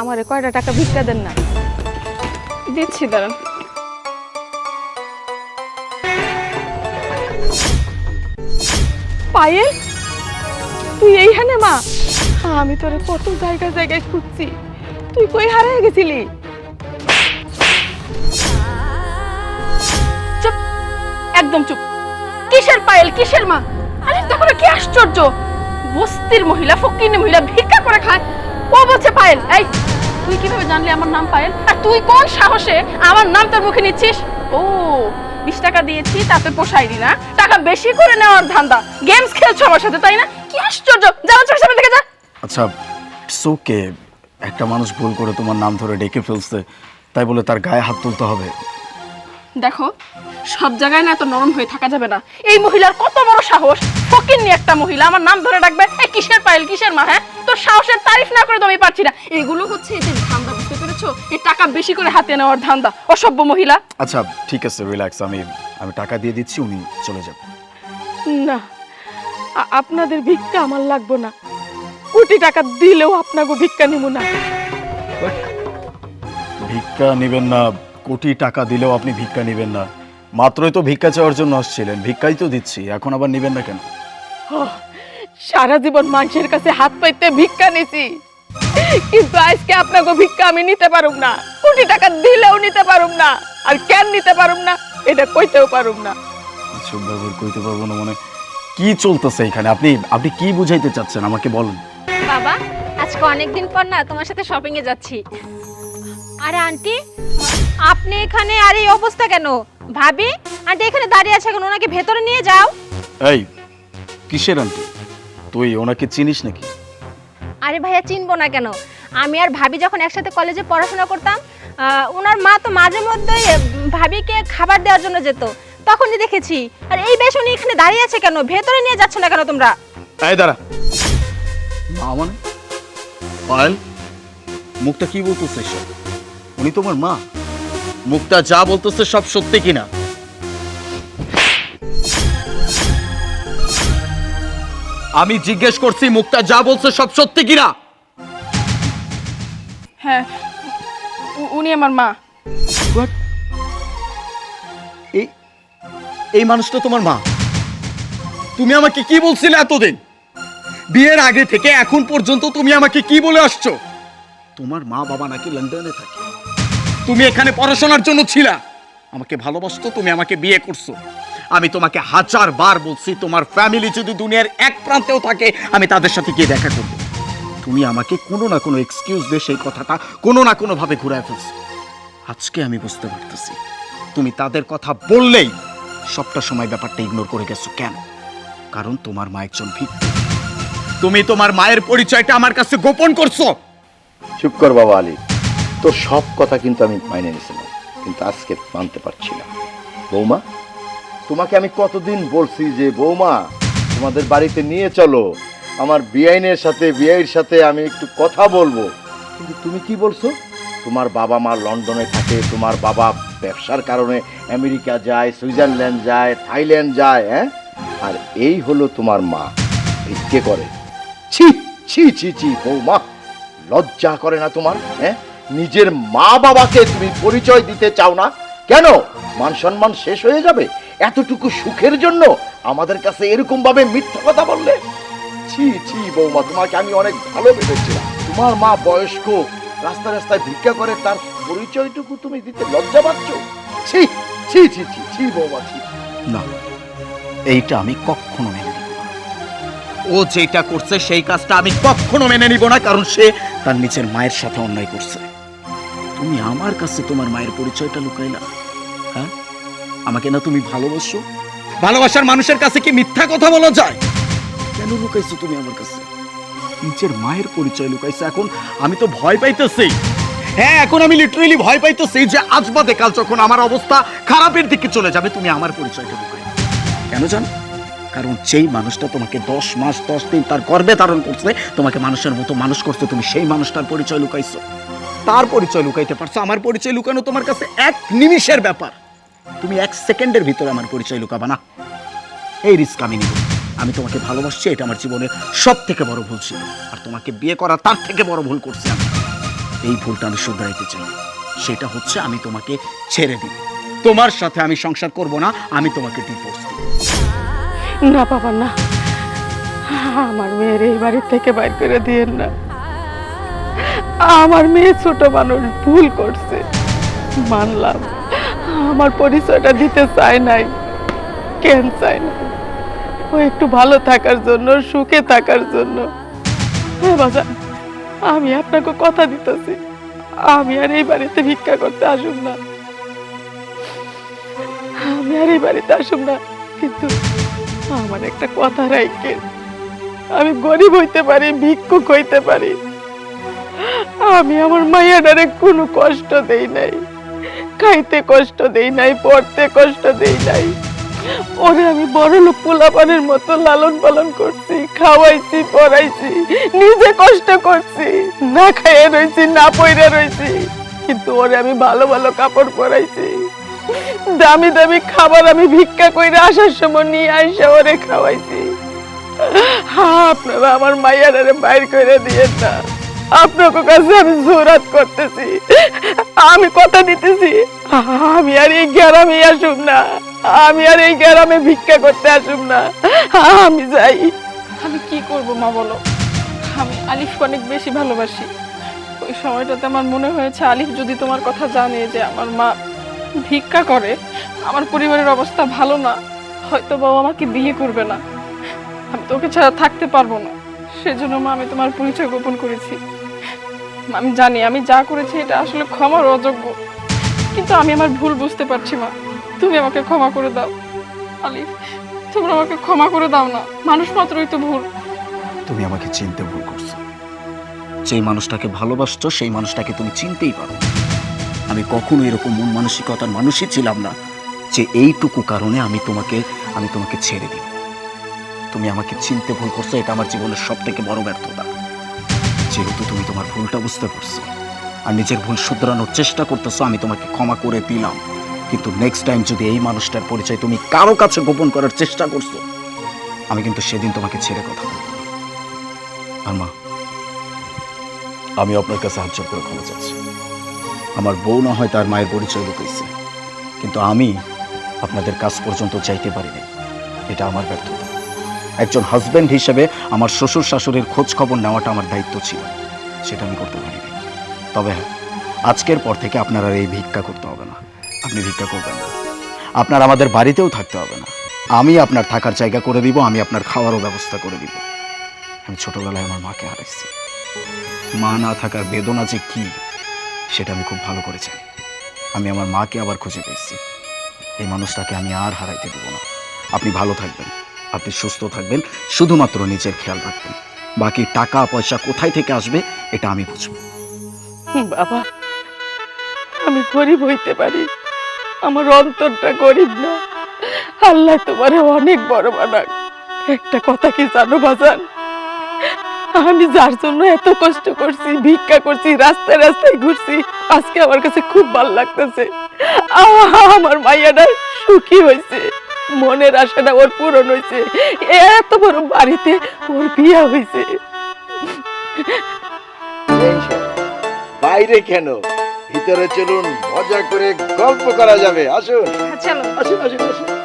আমারে কয়টা টাকা ভিক্ষা দেন না? দিচ্ছি, দাঁড়ান। পায়েল, তুই এইখানে, মা? আমি তোরে কত জায়গা জায়গায় খুঁজছি। তুই কই হারিয়ে গেছিলি? চুপ, একদম চুপ। কিসের পায়েল, কিসের মা? আরে দেখো কি আশ্চর্য? বস্তির মহিলা, ফকির মহিলা ভিক্ষা করে খায়। ও বলছে পায়েল এই তুই কীভাবে জানলি আমার নাম পায়েল? আর তুই কোন সাহসে আমার নাম তোর মুখে নিচ্ছিস? ও বিশ টাকা দিয়েছি তাতে পোষায়নি না টাকা বেশি করে নেওয়ার ধান্দা। গেমস খেলছো আমার সাথে তাই না? কি আশ্চর্য! যাও চোখের সামনে থেকে যা। আচ্ছা ওকে একটা মানুষ ভুল করে তোমার নাম ধরে ডেকে ফেলছে তাই বলে তার গায়ে হাত তুলতে হবে। দেখো সব জায়গায় না এত নরম হয়ে থাকা যাবে না। এই মহিলার কত বড় সাহস। ফকির নিয়ে একটা মহিলা আমার নাম ধরে ডাকবে। এই কিসের পায়েল? কিসের মা হ্যাঁ? সাহসের তারিফ না করে তো আমি পারছি না। এগুলো হচ্ছে এদের ধান্দা বুঝতে পেরেছ? এই টাকা বেশি করে হাতে নেওয়ার ধান্দা। অসভ্য মহিলা। আচ্ছা ঠিক আছে রিল্যাক্স আমি আমি টাকা দিয়ে দিচ্ছি উনি চলে যাবেন না আপনাদের ভিক্ষা আমার লাগবে না। কোটি টাকা দিলেও আপনাকে ভিক্ষা নিব না। ভিক্ষা নেবেন না কোটি টাকা দিলেও আপনি ভিক্ষা নেবেন না। মাত্রই তো ভিক্ষা চাওয়ার জন্য আসছিলেন ভিক্ষাই তো দিচ্ছি এখন আবার নেবেন না কেন? সারা জীবন মানুষের কাছে হাত পাইতে ভিক্ষা নিছি। কিন্তু আজকে আপনাকে ভিক্ষা আমি নিতে পারুম না। কোটি টাকা দিলেও নিতে পারুম না। আর কেন নিতে পারুম না এটা কইতেও পারুম না। করতে পারব না মানে কি চলতেছে এখানে? আপনি আপনি কি বুঝাইতে চাচ্ছেন? আমাকে বলেন। বাবা আজকে অনেকদিন পর না তোমার সাথে শপিং এ যাচ্ছি। আরে আন্টি আপনি এখানে আর এই অবস্থা কেন? ভাবি আন্টি এখানে দাঁড়িয়ে আছে এখন ওনাকে ভেতরে নিয়ে যাও। এই কিসের আন্টি? তুই ওনাকে চিনিস নাকি? আরে ভাইয়া চিনবো না কেন? আমি আর ভাবি যখন একসাথে কলেজে পড়াশোনা করতাম আহ, ওনার মা তো মাঝে মধ্যেই ভাবিকে খাবার দেওয়ার জন্য যেত। তখনই দেখেছি। আর এই বেশ উনি এখানে দাঁড়িয়ে আছে কেন? ভেতরে নিয়ে যাচ্ছ না কেন তোমরা? এই দাঁড়া। মা মানে? পায়েল মুখটা কি বলতেছে সব উনি তোমার মা? মুখটা যা বলতেছে সব সত্যি কিনা? আমি জিজ্ঞেস করছি মুখটা যা বলছে সব সত্যি কিনা? হ্যাঁ উ- উনি আমার মা। What? এই এই মানুষটা তোমার মা? তুমি আমাকে কি বলছিলে এতদিন? বিয়ের আগে থেকে এখন পর্যন্ত তুমি আমাকে কি বলে আসছো? তোমার মা বাবা নাকি লন্ডনে থাকে। তুমি এখানে পড়াশোনার জন্য ছিলা। আমাকে ভালোবাসতো তুমি আমাকে বিয়ে করছ। আমি তোমাকে হাজার বার বলছি, তোমার ফ্যামিলি যদি দুনিয়ার এক প্রান্তেও থাকে, আমি তাদের সাথে গিয়ে দেখা করব। তুমি আমাকে কোনো না কোনো এক্সকিউজ দিয়ে সেই কথাটা কোনো না কোনো ভাবে ঘুরায় ফেলছো। আজকে আমি বুঝতে পারতেছি, তুমি তাদের কথা বললেই সবটা সময় ব্যাপারটা ইগনোর করে গেছো কেন? কারণ তোমার মা একজন ভিক্ষু তুমি তোমার মায়ের পরিচয়টা আমার কাছে গোপন করছ। চুপ কর বাবা আলী। তোর সব কথা কিন্তু আমি মাইনে নিছিলাম কিন্তু আজকে মানতে পারছি না। বৌমা তোমাকে আমি কতদিন বলছি যে, বৌমা, তোমাদের বাড়িতে নিয়ে চলো। আমার বিআইনের সাথে বিআইয়ের সাথে আমি একটু কথা বলব। কিন্তু তুমি কি বলছো? তোমার বাবা মা লন্ডনে থাকে, তোমার বাবা ব্যবসার কারণে আমেরিকা যায়, সুইজারল্যান্ড যায়, থাইল্যান্ড যায় হ্যাঁ? আর এই হলো তোমার মা, ভিক্ষে করে। ছি ছি ছি ছি, বৌমা, লজ্জা করে না তোমার হ্যাঁ? নিজের মা বাবাকে তুমি পরিচয় দিতে চাও না? কেন? মান সম্মান শেষ হয়ে যাবে? এতটুকু সুখের জন্য আমাদের কাছে এরকম ভাবে মিথ্যা কথা বললে? ছি ছি, বৌমা, তোমাকে আমি অনেক ভালো ভেবেছিলাম তোমার মা বয়স্ক রাস্তা রাস্তায় ভিক্ষা করে, তার পরিচয়টুকু তুমি দিতে লজ্জা পাচ্ছ? ছি ছি ছি ছি ছি, বৌমা, ছি। না, এইটা আমি কখনো মেনে নিব না। ও যেটা করছে, সেই কাজটা আমি কখনো মেনে নিব না, কারণ সে তার নিজের মায়ের সাথে অন্যায় করছে। তুমি আমার কাছে তোমার মায়ের পরিচয়টা লুকাইলা। আমাকে না তুমি ভালোবাসো? ভালোবাসার মানুষের কাছে কি মিথ্যা কথা বলা যায়? কেন লুকাইছো তুমি আমার কাছে? নিজের মায়ের পরিচয় লুকাইছো এখন আমি তো ভয় পাইতেছি। হ্যাঁ এখন আমি লিটারেলি ভয় পাইতেছি যে আজ বাদে কাল যখন আমার অবস্থা খারাপের দিকে চলে যাবে তুমি আমার পরিচয়টা লুকাই কেন জান? কারণ যেই মানুষটা তোমাকে দশ মাস দশ দিন তার গর্বে ধারণ করছে তোমাকে মানুষের মতো মানুষ করছে তুমি সেই মানুষটার পরিচয় লুকাইছো। তার পরিচয় লুকাইতে পারছ আমার পরিচয় লুকানো তোমার কাছে এক নিমিষের ব্যাপার। তুমি এক সেকেন্ডের ভিতরে আমার পরিচয় লুকাবা, না? এই রিস্ক আমি নিব। আমি তোমাকে ভালোবাসছি, এটা আমার জীবনের সব থেকে বড় ভুল ছিল। আর তোমাকে বিয়ে করা তার থেকে বড় ভুল করছি আমি। এই ভুলটা আমি শুধরাইতে চাই। সেটা হচ্ছে আমি তোমাকে ছেড়ে দিব। তোমার সাথে আমি সংসার করব না, আমি তোমাকে ডিভোর্স দিব। না বাবা, না। আমার মেয়ের এই বাড়ি থেকে বাইর করে দিয়েন না। আমার মেয়ে ছোট মানুষ ভুল করছে। মানলাম। আমার পরিচয়টা দিতে চায় নাই, কেন চায় না ও একটু ভালো থাকার জন্য, সুখে থাকার জন্য। আমি আপনাকে কথা দিতেছি। আমি আর এই বাড়িতে ভিক্ষা করতে আসুন না। আমি আর এই বাড়িতে আসুম না, কিন্তু আমার একটা কথা রাইকে আমি গরিব হইতে পারি, ভিক্ষুক হইতে পারি। আমি আমার মাইয়াডারে কোনো কষ্ট দেই নাই। খাইতে কষ্ট দেই নাই, পড়তে কষ্ট দেই নাই। ওরে আমি বড় লোক পোলাপানের মতো লালন পালন করছি, খাওয়াইছি, পড়াইছি, নিজে কষ্ট করছি, না খাইয়ে রইছি, না পইরা রইছি। কিন্তু ওরে আমি ভালো ভালো কাপড় পরাইছি। দামি দামি খাবার আমি ভিক্ষা কইরা আসার সময় নিয়ে আইসা ওরে খাওয়াইছি। হ্যাঁ আপনারা আমার মাইয়ারে বাইর করে দিয়ে না। আপনাকে কাছে আমি জোরাত করতেছি। আমি কথা দিতেছি। আমি আর এই গ্রামে আসুম না। আমি আর এই গ্রামে ভিক্ষা করতে আসুম না। আমি যাই। আমি কি করব মা বলো? আমি আলিফকে অনেক বেশি ভালোবাসি। ওই সময়টাতে আমার মনে হয়েছে আলিফ যদি তোমার কথা জানে যে আমার মা ভিক্ষা করে, আমার পরিবারের অবস্থা ভালো না হয়তো বাবা আমাকে বিয়ে করবে না। আমি তোকে ছাড়া থাকতে পারব না। সেজন্য মা, আমি তোমার পরিচয় গোপন করেছি। আমি জানি, আমি যা করেছি এটা আসলে ক্ষমার অযোগ্য। কিন্তু আমি আমার ভুল বুঝতে পারছি, মা। তুমি আমাকে ক্ষমা করে দাও। আলিফ, তোমরা আমাকে ক্ষমা করে দাও না। মানুষ মাত্রই তো ভুল। তুমি আমাকে চিনতে ভুল করছ। যেই মানুষটাকে ভালোবাসছো, সেই মানুষটাকে তুমি চিনতেই পারো। আমি কখনো এরকম মন মানসিকতার মানুষই ছিলাম না যে এইটুকু কারণে আমি তোমাকে আমি তোমাকে ছেড়ে দিব তুমি আমাকে চিনতে ভুল করছ, এটা আমার জীবনের সব থেকে বড় ব্যর্থতা। যেহেতু তুমি তোমার ভুলটা বুঝতে পারছ, আর নিজের ভুল শুধরানোর চেষ্টা করতেছো, আমি তোমাকে ক্ষমা করে দিলাম। কিন্তু নেক্সট টাইম যদি এই মানুষটার পরিচয় তুমি কারও কাছে গোপন করার চেষ্টা করছ, আমি কিন্তু সেদিন তোমাকে ছেড়ে কথা বলব। আর মা, আমি আপনার কাছে জোর করে ক্ষমা চাচ্ছি। আমার বউ না হয় তার মায়ের পরিচয় লুকাইছে, কিন্তু আমি আপনাদের কাজ পর্যন্ত চাইতে পারিনি। এটা আমার ব্যর্থতা। একজন হাজবেন্ড হিসেবে আমার শ্বশুর শাশুড়ির খোঁজ খবর নেওয়াটা আমার দায়িত্ব ছিল। সেটা আমি করতে পারিনি। তবে হ্যাঁ আজকের পর থেকে আপনার আর এই ভিক্ষা করতে হবে না। আপনি ভিক্ষা করবেন না। আপনার আমাদের বাড়িতেও থাকতে হবে না। আমি আপনার থাকার জায়গা করে দিব, আমি আপনার খাওয়ারও ব্যবস্থা করে দিব। আমি ছোটবেলায় আমার মাকে হারাইছি। মা না থাকার বেদনা যে কি, সেটা আমি খুব ভালো করে জানি। আমি আমার মাকে আবার খুঁজে পেয়েছি। এই মানুষটাকে আমি আর হারাইতে দিব না। আপনি ভালো থাকবেন। আপনি সুস্থ থাকবেন, শুধুমাত্র নিজের খেয়াল রাখবেন। বাকি টাকা, পয়সা কোথায় থেকে আসবে, এটা আমি বুঝব। বাবা, আমি গরিব হইতে পারি। আমার অন্তরটা গরিব না। আল্লাহ তোমারে অনেক বড় বানাক। একটা কথা কি জানো, বাজান? আমি যার জন্য এত কষ্ট করছি, ভিক্ষা করছি, রাস্তায় রাস্তায় ঘুরছি, আজকে আমার কাছে খুব ভালো লাগতেছে। আমার মাইয়াটা সুখী হয়েছে মনের আশাটা ওর পূরণ হয়েছে। এত বড় বাড়িতে ওর বিয়ে হয়েছে। বাইরে কেন? ভিতরে চলুন মজা করে গল্প করা যাবে। আসুন। চলো। আসুন আসুন আসুন।